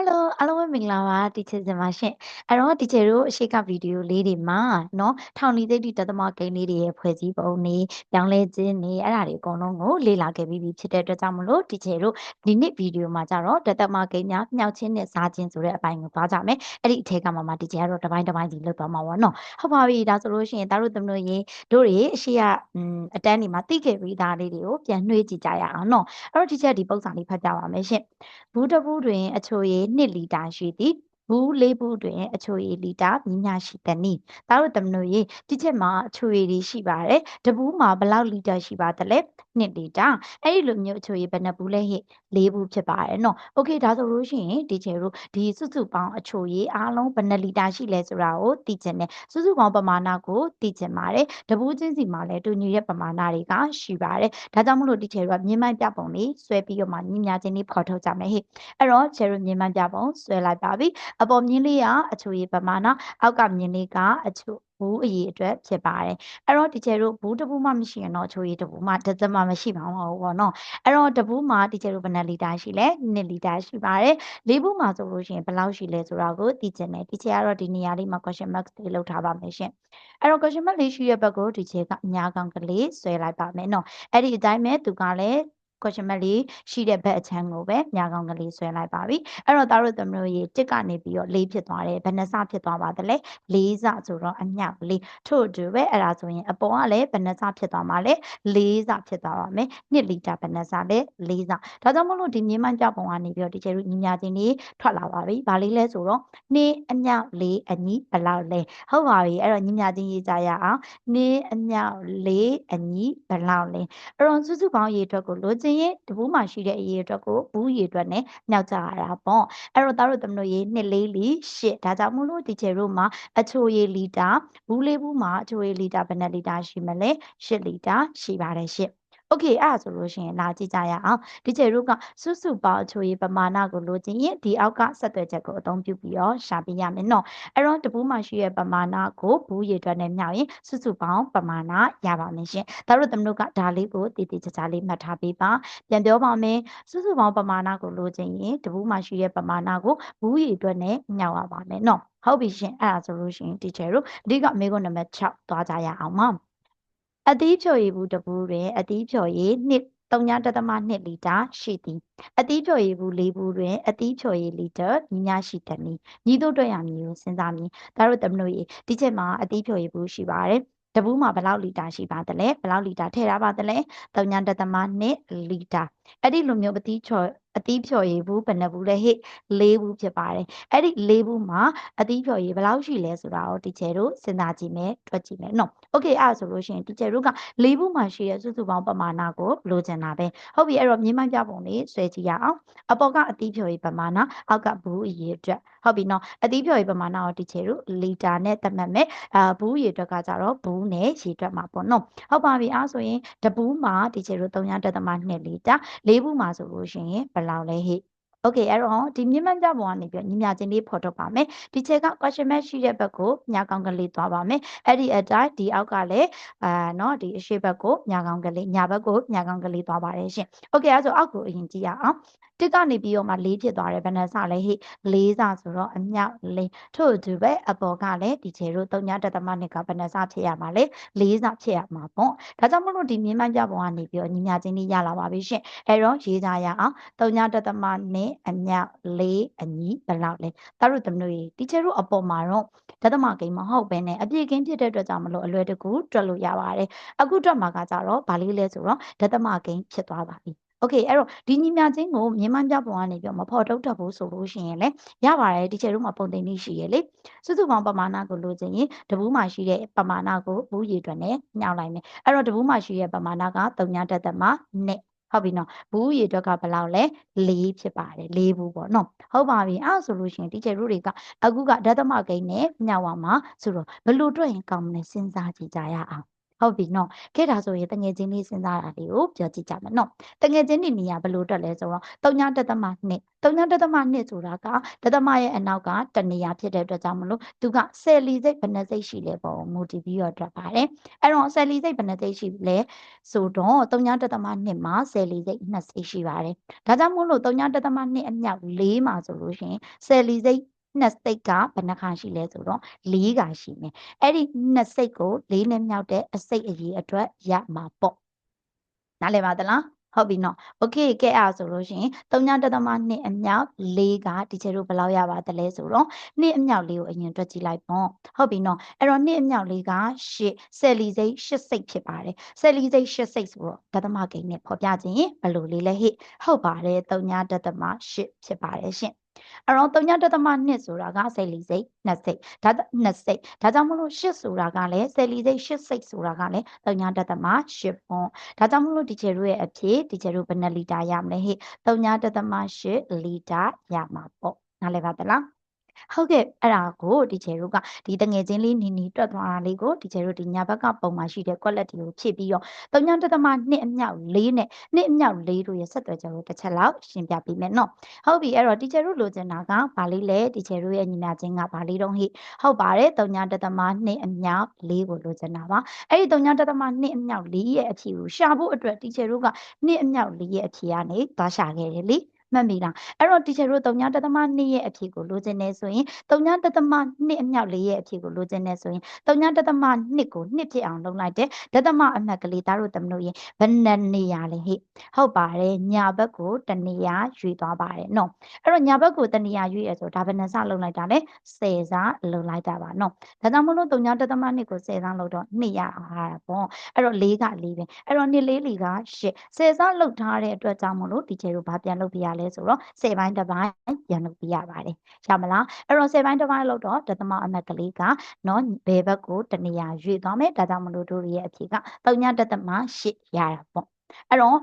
Hello အားလုံးပဲမင်္ဂလာပါတီချာဇင်ပါရှင်အဲ့တော့တီချာတို့အရှိကဗီဒီယိုလေးတွေမှာเนาะထောင်လီသိတိတသမကိန်းလေးတွေရဲ့ဖွဲ့စည်းပုံတွေပြောင်းလဲခြင်းတွေအဲ့ဒါတွေအကုန်လုံးကိုလေ့လာခဲ့ပြီးပြီဖြစ်တဲ့အတွက်ကြောင့်မလို့တီချာတို့ဒီနေ့ဗီဒီယိုမှာကြတော့တသမကိန်းများမြောက်ချင်းနဲ့စားခြင်းဆိုတဲ့အပိုင်းကိုသွားကြမယ်အဲ့ဒီအထက်ကမှမှတီချာကတော့တစ်ပိုင်းတစ်ပိုင်းစီလုပ်သွားမှာပေါ့နော်ဟုတ်ပါပြီဒါဆိုလို့ရှိရင်ဒါတို့သမလို့ရေတို့တွေအရှိကအမ်အတန်းဒီမှာသိခဲ့ပြီးသားလေးတွေကိုပြန်နှွှေးကြည့်ကြရအောင်နော်အဲ့တော့တီချာဒီပုံစံလေးဖတ်ကြပါမယ်ရှင်ဘူးတဘူးတွင်အချိုရည် 2လီတာရှိသည်ဘူးလေးဘူးတွင် အချိုရည်လီတာမြညာရှိသည်နိဒါတို့တမလို့ရေဒီချက်မှာအချိုရည်တွေရှိပါတယ်တဘူးမှာဘယ်လောက်လီတာရှိပါသလဲ 2လီတာအဲ့ဒီလိုမျိုးအချိုရည်ဘယ်နှဘူးလဲဟိ၄ဘူးဖြစ်ပါတယ်နော်โอเคဒါဆိုလို့ရှိရင်ဒီချေတို့ဒီစုစုပေါင်းအချိုရည်အားလုံးဘယ်နှလီတာရှိလဲဆိုတာကိုသိချင်တယ်စုစုပေါင်းပမာဏကိုသိချင်ပါတယ်တဘူးချင်းစီမှာလည်းတူညီတဲ့ပမာဏတွေကရှိပါတယ်ဒါကြောင့်မလို့ဒီချေတို့ကမြင်းမိုင်းပြပုံလေးဆွဲပြီးတော့မှညီညာချင်းလေးဖော်ထုတ်ကြမယ်ဟိအဲ့တော့ချေတို့မြင်းမိုင်းပြပုံဆွဲလိုက်ပါပြီအပေါ်မြင်းလေးကအချိုရည်ပမာဏအောက်ကမြင်းလေးကအချို ဘူးအရေးအတွက်ဖြစ်ပါတယ်အဲ့တော့ဒီကျဲတို့ဘူးတဘူးမှမရှိရင်တော့ချိုရည်တဘူးမှတစ်သက်မှမရှိပါဘူးပေါ့နော်အဲ့တော့တဘူးမှဒီကျဲတို့ဘယ်နှလီတာရှိလဲ2လီတာရှိပါတယ်လေးဘူးမှဆိုလို့ရှိရင်ဘယ်လောက်ရှိလဲဆိုတာကိုသိချင်တယ်ဒီကျဲကတော့ဒီနေရာလေးမှာ question mark တွေလောက်ထားပါမယ်ရှင်အဲ့တော့ question mark လေးရှိရဲ့ဘက်ကိုဒီကျဲကအညာကောင်ကလေးဆွဲလိုက်ပါမယ်နော်အဲ့ဒီအတိုင်းပဲသူကလည်း question mark လေးရှိတဲ့ဘက်အချမ်းကိုပဲညာကောင်ကလေးဆွဲလိုက်ပါပြီအဲ့တော့သားတို့သမတို့ရေတစ်ကနေပြီးတော့လေးဖြစ်သွားတယ်ဘယ်နှစဖြစ်သွားပါသလဲလေးစဆိုတော့အမြောက်လေးထို့အတူပဲအဲ့ဒါဆိုရင်အပေါ်ကလည်းဘယ်နှစဖြစ်သွားမှာလဲလေးစဖြစ်သွားပါမယ်2လီတာဘယ်နှစလဲလေးစဒါကြောင့်မလို့ဒီမြင်းမကြပုံကနေပြီးတော့ဒီကျဲတို့ညီညာချင်းလေးထွက်လာပါပြီဘာလေးလဲဆိုတော့နေအမြောက်လေးအညီဘယ်လောက်လဲဟုတ်ပါပြီအဲ့တော့ညီညာချင်းရေးကြရအောင်နေအမြောက်လေးအညီဘယ်လောက်လဲအဲ့တော့စုစုပေါင်းရေးအတွက်ကိုလိုချင်ရင်တဘူးမှာရှိတဲ့အရေးအတွက်ကိုဘူးရေးအတွက်နဲ့မြောက်ကြရတာပေါ့အဲ့တော့သားတို့သမတို့ရေးနှစ်လေးလီရှစ်ဒါကြောင့်မို့လို့ဒီချေတို့မှာအချိုရည်လီတာဘူးလေးဘူးမှာအချိုရည်လီတာဘယ်နှလီတာရှိမလဲရှစ်လီတာရှိပါတယ်ရှစ် Okay အဲ့ဒါဆိုလို့ရှိရင်လာကြည့်ကြရအောင်ဒီကျေရုကစုစုပေါင်းအချိုးရေးပမာဏကိုလိုချင်ရင်ဒီအောက်ကဆက်သွယ်ချက်ကိုအသုံးပြုပြီးတော့ရှာပေးရမယ်နော်အဲ့တော့တပူးမှရှိရဲ့ပမာဏကိုဘူးရေထွက်နဲ့မျှရင်စုစုပေါင်းပမာဏရပါမယ်ရှင်ဒါတို့သမတို့ကဒါလေးကိုတည်တည်ကြကြလေးမှတ်ထားပေးပါပြန်ပြောပါမယ်စုစုပေါင်းပမာဏကိုလိုချင်ရင်တပူးမှရှိရဲ့ပမာဏကိုဘူးရေထွက်နဲ့မျှရပါမယ်နော်ဟုတ်ပြီရှင်အဲ့ဒါဆိုလို့ရှင် teacher တို့အဓိကမေခွန်းနံပါတ်6သွားကြရအောင်ပါ အသီးဖြော်ရည်ဘူးတပူးတွင်အသီးဖြော်ရည်နှစ်3.2လီတာရှိသည်အသီးဖြော်ရည်ဘူး၄ဘူးတွင်အသီးဖြော်ရည်လီတာညီမျှရှိသည်နီညီတို့တွေ့ရမည်ကိုစဉ်းစားမည်ဒါတို့တမလို့ရေဒီချက်မှာအသီးဖြော်ရည်ဘူးရှိပါတယ်တဘူးမှာဘယ်လောက်လီတာရှိပါသလဲဘယ်လောက်လီတာထည့်ထားပါသလဲ3.2လီတာအဲ့ဒီလိုမျိုးအသီးဖြော် အသီးဖြော်ရည်ဘူးဘယ်နှဘူးလဲဟိ၄ဘူးဖြစ်ပါတယ်အဲ့ဒီ၄ဘူးမှာအသီးဖြော်ရည်ဘယ်လောက်ရှိလဲဆိုတာကိုတီချယ်တို့စဉ်းစားကြည့်မယ်တွက်ကြည့်မယ်နော်โอเคအဲ့ဆိုလို့ရှိရင်တီချယ်တို့က၄ဘူးမှာရှိတဲ့စုစုပေါင်းပမာဏကိုလိုချင်တာပဲဟုတ်ပြီအဲ့တော့မြင်းမပြပုံလေးဆွဲကြည့်ရအောင်အပေါ်ကအသီးဖြော်ရည်ပမာဏအောက်ကဘူးအရေးအတွက်ဟုတ်ပြီနော်အသီးဖြော်ရည်ပမာဏကိုတီချယ်တို့လီတာနဲ့သတ်မှတ်မယ်အာဘူးရေအတွက်ကကြတော့ဘူးနဲ့ရေအတွက်မှာပေါ့နော်ဟုတ်ပါပြီအဲ့ဆိုရင်တဘူးမှာတီချယ်တို့3.2လီတာ၄ဘူးမှာဆိုလို့ရှိရင်ဘယ်လောက် လဲဟိโอเคအဲ့တော့ဒီမြင့်မကြပုံကနေပြီးညီမြချင်းလေးဖော်ထုတ်ပါမယ်ဒီချက်က question mark ရှိတဲ့ဘက်ကိုညာကောင်းကလေးသွားပါမယ်အဲ့ဒီအတိုင်းဒီအောက်ကလည်းအာเนาะဒီအရှိဘက်ကိုညာကောင်းကလေးညာဘက်ကိုညာကောင်းကလေးသွားပါတယ်ရှင်โอเคအဲ့ဆိုအောက်ကိုအရင်ကြည့်ရအောင် တစ်ကနေပြီးတော့မှ၄ဖြစ်သွားတယ်ဘယ်နှစလဲဟိ၄စဆိုတော့အမြောက်၄ထို့အတူပဲအပေါ်ကလည်းဒီချေတို့3ညတသမနှစ်ကဘယ်နှစဖြစ်ရမှာလဲ၄စဖြစ်ရမှာပေါ့ဒါကြောင့်မလို့ဒီမြင်းမကြပုံကနေပြီးတော့ညီညာချင်းလေးရလာပါပြီရှင်အဲ့တော့ရေးကြရအောင်3ညတသမနဲ့အမြောက်၄အညီဘယ်လောက်လဲဒါတို့သမတို့ဒီချေတို့အပေါ်မှာတော့ဒသမကိန်းမဟုတ်ဘဲနဲ့အပြည့်ကင်းဖြစ်တဲ့အတွက်ကြောင့်မလို့အလွယ်တကူတွက်လို့ရပါတယ်အခုတွက်မှာကကြတော့ဗာလေးလဲဆိုတော့ဒသမကိန်းဖြစ်သွားပါပြီ okay အဲ့တော့ဒီညီမချင်းကိုမြန်မာပြပုံကနေပြောမဖော်ထုတ်တတ်ဘူးဆိုလို့ရှိရင်လည်းရပါတယ်ဒီချက်တို့မှာပုံသိနေရှိရလေစုစုပေါင်းပမာဏကိုလိုချင်ရင်တဘူးမှာရှိတဲ့ပမာဏကိုဘူးရည်တွက်နဲ့ညှောက်လိုက်မယ်အဲ့တော့တဘူးမှာရှိတဲ့ပမာဏက3ညတက်တက်မှာနဲ့ဟုတ်ပြီနော်ဘူးရေအတွက်ကဘယ်လောက်လဲ၄ဖြစ်ပါတယ်၄ဘူးပေါ့နော်ဟုတ်ပါပြီအဲ့ဆိုလို့ရှိရင် teacher တို့တွေကအခုကဒသမဂိမ်းနဲ့မြောက်အောင်မှာဆိုတော့ဘယ်လိုတွေ့ရင်ကောင်းမလဲစဉ်းစားကြည့်ကြရအောင် ဟုတ်ပြီနော်ကဲဒါဆိုရင်တငယ်ချင်းလေးစဉ်းစားတာလေးကိုပြောကြည့်ကြမယ်နော်တငယ်ချင်းတွေနေရာဘယ်လိုတက်လဲဆိုတော့3ညတသမ2 3ညတသမ2ဆိုတာကတသမရဲ့အနောက်ကတနေရာဖြစ်တဲ့အတွက်ကြောင့်မလို့သူကဆယ်လီစိတ်ဘယ်နှစိတ်ရှိလဲပေါ့မူတည်ပြီးတော့တွက်ပါတယ်အဲ့တော့ဆယ်လီစိတ်ဘယ်နှစိတ်ရှိလဲဆိုတော့3ညတသမ2မှာဆယ်လီစိတ်2စိတ်ရှိပါတယ်ဒါကြောင့်မို့လို့3ညတသမ2အမြောက်4မှာဆိုလို့ရှိရင်ဆယ်လီစိတ် နှစ်စိတ်ကဘယ်နှခါရှိလဲဆိုတော့၄ခါရှိမယ်အဲ့ဒီနှစ်စိတ်ကို၄နဲ့မြောက်တဲ့အစိတ်အရေးအတွက်ရမှာပေါ့နားလည်ပါသလားဟုတ်ပြီနော်โอเคကဲအားဆိုလို့ရှိရင်3.2အမြောက်4ကဒီချေတို့ဘယ်လောက်ရပါသလဲဆိုတော့2အမြောက်4ကိုအရင်တွက်ကြည့်လိုက်ပေါ့ဟုတ်ပြီနော်အဲ့တော့2အမြောက်4က8ဆယ်လီစိတ်8စိတ်ဖြစ်ပါတယ်ဆယ်လီစိတ်8စိတ်ဆိုတော့ဒသမကိန်းနဲ့ဖော်ပြခြင်းဘယ်လိုလေးလဲဟိဟုတ်ပါတယ်3.8ဖြစ်ပါတယ်ရှင် အဲ့တော့3ညတသမ2ဆိုတာကဆယ်လီစိတ်2စိတ်ဒါ2စိတ်ဒါကြောင့်မလို့8ဆိုတာကလည်းဆယ်လီစိတ်8စိတ်ဆိုတာကလည်း3ညတသမ8ပေါ့ဒါကြောင့်မလို့ဒီချေတို့ရဲ့အဖြစ်ဒီချေတို့ဘယ်နှလီတာရမလဲဟိ3ညတသမ8လီတာရမှာပေါ့နားလည်ပါသလား ဟုတ်ကဲ့အဲ့ဒါကိုဒီချေတို့ကဒီတငယ်ချင်းလေးနီနီတွက်သွားတာလေးကိုဒီချေတို့ဒီညာဘက်ကပုံမှာရှိတဲ့ quality ကိုဖြည့်ပြီးတော့၃ညတသမ2အမြောက်4နဲ့2အမြောက်4တို့ရဲ့ဆက်သွယ်ချက်ကိုတစ်ချက်လောက်ရှင်းပြပေးမယ်နော်ဟုတ်ပြီအဲ့တော့ဒီချေတို့လိုချင်တာကဘာလေးလဲဒီချေတို့ရဲ့ညီမချင်းကဘာလေးတော့ဟိဟုတ်ပါတယ်၃ညတသမ2အမြောက်4ကိုလိုချင်တာပါအဲ့ဒီ၃ညတသမ2အမြောက်4ရဲ့အဖြေကိုရှာဖို့အတွက်ဒီချေတို့က2အမြောက်4ရဲ့အဖြေကနေသွားရှာခဲ့တယ်လေ မှတ်မိလားအဲ့တော့ teacher တို့3ညတသမ2ရဲ့အဖြေကိုလိုချင်နေဆိုရင်3ညတသမ2အမြောက်4ရဲ့အဖြေကိုလိုချင်နေဆိုရင်3ညတသမ2ကို2ဖြစ်အောင်လုပ်လိုက်တယ်ဒသမအမှတ်ကလေးသားတို့သမတို့ရဲ့ဘယ်နှစ်နေရာလဲဟိဟုတ်ပါတယ်ညာဘက်ကိုတနေရာရွေသွားပါတယ်နော်အဲ့တော့ညာဘက်ကိုတနေရာရွေရဆိုဒါဘယ်နှစလုပ်လိုက်တာလဲ10စားလုပ်လိုက်တာပါနော်ဒါကြောင့်မလို့3ညတသမ2ကို10စားလုပ်တော့2ရအောင်ဟာတာပေါ့အဲ့တော့4က4ပဲအဲ့တော့2 4 4က8 10စားလုပ်ထားတဲ့အတွက်ကြောင့်မလို့ teacher တို့ဘာပြန်လုပ်ပြရလဲလဲဆိုတော့10ပိုင်းတစ်ပိုင်းပြန်လုပ်ပြရပါတယ်ရမလားအဲ့တော့10ပိုင်းတစ်ပိုင်းလို့တော့ဒသမအမတ်ကလေးကနော်ဘယ်ဘက်ကိုတနေရာရွေ့သွားမယ်ဒါကြောင့်မလို့တို့ရဲ့အဖြေက3ညဒသမ8ရတာပေါ့အဲ့တော့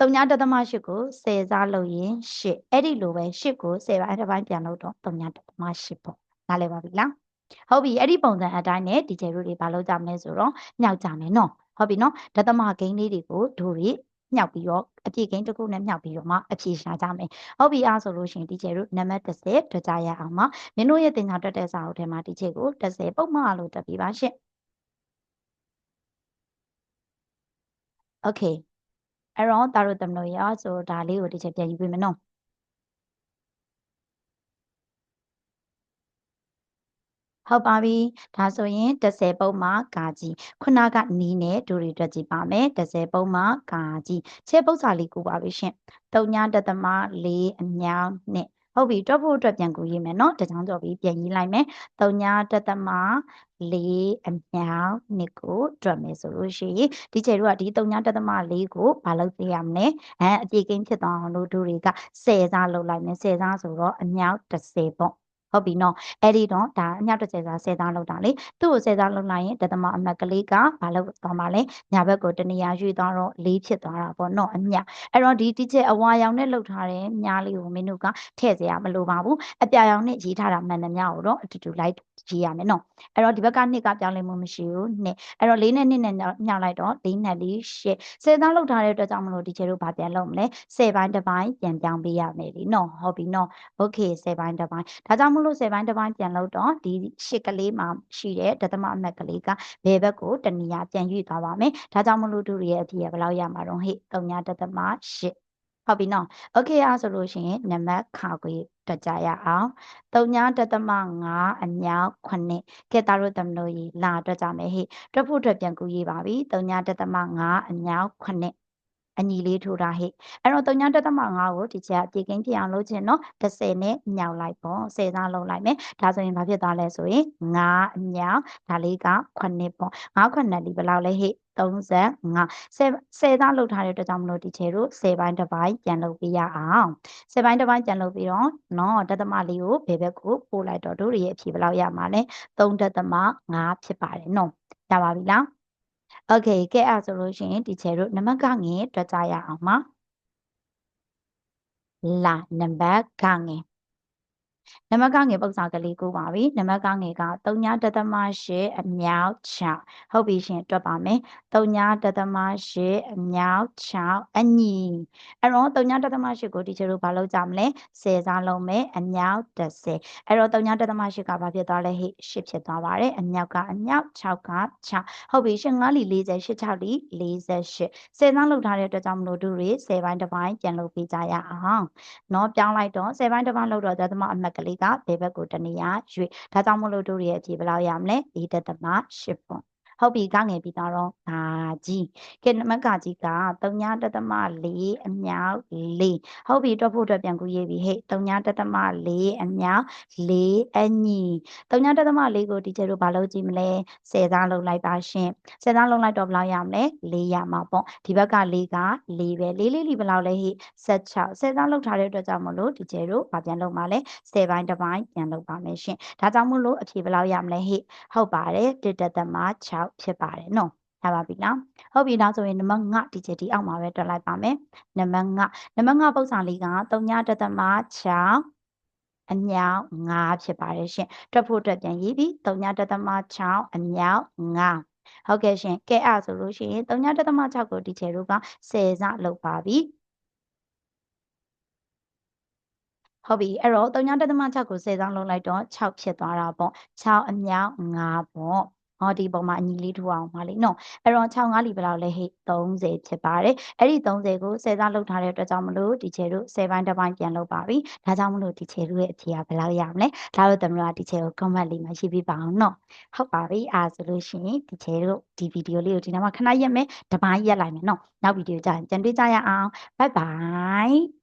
3ညဒသမ8ကို10စားလို့ရင်8အဲ့ဒီလိုပဲ8ကို10ပိုင်းတစ်ပိုင်းပြန်လို့တော့3ညဒသမ8ပေါ့နားလည်ပါပြီလားဟုတ်ပြီအဲ့ဒီပုံစံအတိုင်းနဲ့ဒီကျယ်တို့တွေဘာလုပ်ကြမလဲဆိုတော့မြောက်ကြမယ်နော်ဟုတ်ပြီနော်ဒသမဂိမ်းလေးတွေကိုတို့တွေ မြောက်ပြီးတော့အပြည့်ကိန်းတစ်ခုနဲ့မြောက်ပြီးတော့မှအဖြေရှာကြမယ်။ဟုတ်ပြီအားဆိုလို့ရှိရင်ဒီချေတို့နံပါတ်30တွေ့ကြရအောင်ပါ။မင်းတို့ရဲ့သင်္ချာတက်တဲ့စာအုပ်ထဲမှာဒီချေကို30ပုံမှန်လို့တက်ပြီးပါရှင့်။ Okay အဲ့တော့တာတို့တမလို့ရဆိုဒါလေးကိုဒီချေပြန်ယူပေးမယ်နော်။ ဟုတ်ပါပြီဒါဆိုရင်30ပုံမှာကာကြီးခုနကနီးနဲ့ဒူရီတွက်ကြည့်ပါမယ်30ပုံမှာကာကြီးခြေပုတ်စာလေးကိုပါပြီရှင်3ညတသမ4အမြောင်းနဲ့ဟုတ်ပြီတွက်ဖို့အတွက်ပြန်ကူရေးမယ်เนาะတကြောင်ကြော်ပြီးပြန်ရေးလိုက်မယ်3ညတသမ4အမြောင်းနှစ်ကိုတွက်မယ်ဆိုလို့ရှိရင်ဒီကျဲတို့ကဒီ3ညတသမ4ကိုမလုပ်သေးရမလဲအဲအပြေကိန်းဖြစ်သွားအောင်လို့တို့တွေက10စားလုပ်လိုက်မယ်10စားဆိုတော့အမြောင်း30ပေါ့ ဟုတ်ပြီနော်အဲ့ဒီတော့ဒါအမြောက်တစ်ဆယ်စားဆယ်သားလောက်တာလေသူ့ကိုဆယ်သားလောက်လိုက်ရင်ဒသမအမတ်ကလေးကဘာလို့သွားမှာလဲညာဘက်ကိုတနေရာရွေ့သွားတော့လေးဖြစ်သွားတာပေါ့နော်အမြောက်အဲ့တော့ဒီတိကျအဝါရောင်နဲ့လှုပ်ထားတဲ့ညားလေးကိုမင်းတို့ကထည့်စရာမလိုပါဘူးအပြာရောင်နဲ့ရေးထားတာမှန်တယ်များကိုတော့အတူတူလိုက်ရေးရမယ်နော်အဲ့တော့ဒီဘက်ကနှစ်ကပြောင်းလဲမှုမရှိဘူးနှစ်အဲ့တော့လေးနဲ့နှစ်နဲ့ညှောက်လိုက်တော့လေးနဲ့လေးရှစ်ဆယ်သားလောက်ထားတဲ့အတွက်ကြောင့်မလို့ဒီချေတို့ဘာပြန်လုပ်မလဲဆယ်ပိုင်းတစ်ပိုင်းပြန်ပြောင်းပေးရမယ်လीနော်ဟုတ်ပြီနော်โอเคဆယ်ပိုင်းတစ်ပိုင်းဒါကြောင့် မလို့10ပိုင်းတစ်ပိုင်းပြန်လို့တော့ဒီရှစ်ကလေးမှာရှိတဲ့ဒသမအမှတ်ကလေးကဘယ်ဘက်ကိုတနည်းအားပြန်ယူသွားပါမယ်ဒါကြောင့်မလို့တို့ရဲ့အဖြေကဘယ်လောက်ရမှာတော့ဟဲ့3.8ဒသမ8ဟုတ်ပြီနော်။ Okay အားဆိုလို့ရှိရင်နံပါတ်ခါကိုတက်ကြရအောင်။၃ညာတသမ5အမြောက်9ကဲတာတို့တမလို့ရေလာတွက်ကြမယ်ဟဲ့။တွက်ဖို့အတွက်ပြန်ကူရေးပါပြီ။၃ညာတသမ5အမြောက်9 အညီလေးထိုးတာဟိအဲ့တော့3ညတက်သမ5ကိုဒီချက်ပြေကင်းပြအောင်လုပ်ခြင်းနော်30နဲ့ညောင်လိုက်ပေါ့10သားလုံးလိုက်မယ်ဒါဆိုရင်ဘာဖြစ်သွားလဲဆိုရင်5အညောင်ဒါလေးက9ပေါ့5 9ဒီဘယ်လောက်လဲဟိ35 10 10သားလောက်ထားတဲ့အတွက်ကြောင့်မလို့ဒီချေတို့10ပိုင်းတစ်ပိုင်းပြန်လုပ်ပေးရအောင်10ပိုင်းတစ်ပိုင်းပြန်လုပ်ပြီးတော့နော်တသမလေးကိုဘယ်ဘက်ကိုပို့လိုက်တော့တို့ရဲ့အဖြေဘယ်လောက်ရမှာလဲ3တသမ5ဖြစ်ပါတယ်နော်ရပါပြီလား โอเคကဲအဲ့ဆိုလို့ရှိရင်ဒီချေတို့နံပါတ်ကငယ်တွက်ကြရအောင်ပါလာနံပါတ်ကငယ် နံပါတ်ကငယ်ပုံစံကလေးကိုပါပြီနံပါတ်ကငယ်က3.8အမြောက်6ဟုတ်ပြီရှင်တွက်ပါမယ်3.8အမြောက်6အညီအဲ့တော့3.8ကိုဒီချေတို့ဘာလုပ်ကြမလဲ10စားလုံးမယ်အမြောက်30အဲ့တော့3.8ကဘာဖြစ်သွားလဲဟိ8ဖြစ်သွားပါတယ်အမြောက်ကအမြောက်6က6ဟုတ်ပြီရှင်9လီ40 8 6လီ48 10စားလုပ်ထားတဲ့အတွက်ကြောင့်မလို့တို့တွေ10ပိုင်းတစ်ပိုင်းပြန်လုပ်ပေးကြရအောင်เนาะပြောင်းလိုက်တော့10ပိုင်းတစ်ပိုင်းလုပ်တော့ဒသမအမှတ် ကလေးကဘယ်ဘက်ကိုတနေရရွေ့ဒါကြောင့်မလို့တို့ရဲ့အဖြေဘယ်လောက်ရမလဲ၄ဒသမ8ပုံ ဟုတ်ပြီကငယ်ပြီးတော့ဂါကြီးကဲနမကကြီးက3တသမ4အမြောက်4ဟုတ်ပြီတွက်ဖို့အတွက်ပြန်ကူရေးပြီဟဲ့3တသမ4အမြောက်4အညီ3တသမ4ကိုဒီကျတို့ဘာလုပ်ကြည့်မလဲ10သားလုံးလိုက်ပါရှင်10သားလုံးလိုက်တော့ဘယ်လောက်ရမလဲ4ရမှာပေါ့ဒီဘက်က4က4ပဲ4လေးလီဘယ်လောက်လဲဟိ16 10သားလုံးထားတဲ့အတွက်ကြောင့်မလို့ဒီကျတို့ဘာပြန်လုပ်မှာလဲ10ပိုင်းတစ်ပိုင်းပြန်လုပ်ပါမယ်ရှင်ဒါကြောင့်မို့လို့အဖြေဘယ်လောက်ရမလဲဟိဟုတ်ပါတယ်1တသမ6ဖြစ်ပါတယ်နော်ရပါပြီလားဟုတ်ပြီနောက်ဆိုရင်နံပါတ်5ဒီချက်ဒီအောက်မှာပဲတွက်လိုက်ပါမယ်နံပါတ်5နံပါတ်5ပုံစံလေးက3တသမ6အမြောက်5ဖြစ်ပါတယ်ရှင်တွက်ဖို့အတွက်ပြန်ရေးပြီး3တသမ6အမြောက်5ဟုတ်ကဲ့ရှင်ကဲအဲ့ဆိုလို့ရှိရင်3တသမ6ကိုဒီချေတို့က10စလောက်ပါပြီဟုတ်ပြီအဲ့တော့3.6ကို10ဆောင်လုံးလိုက်တော့6ဖြစ်သွားတာပေါ့6အမြောက်5ပေါ့ ဟောဒီပုံမှာအညီလေးထိုးအောင်ပါလိနော်အဲ့တော့6 5လီဘယ်လောက်လဲဟိ30ဖြစ်ပါတယ်အဲ့ဒီ30ကို10စားလောက်ထားတဲ့အတွက်ကြောင့်မလို့ဒီချေတို့10ပိုင်းတစ်ပိုင်းပြန်လုပ်ပါပြီဒါကြောင့်မလို့ဒီချေတို့ရဲ့အဖြေကဘယ်လောက်ရမလဲဒါတော့သမီးတို့ကဒီချေကို comment လေးမှာရေးပြပါအောင်နော်ဟုတ်ပါပြီအားဆိုလို့ရှိရင်ဒီချေတို့ဒီဗီဒီယိုလေးကိုဒီနောက်မှာခဏရက်မယ်တပိုင်းရက်လိုက်မယ်နော်နောက်ဗီဒီယိုကျရင်ကြံတွေ့ကြရအောင် bye bye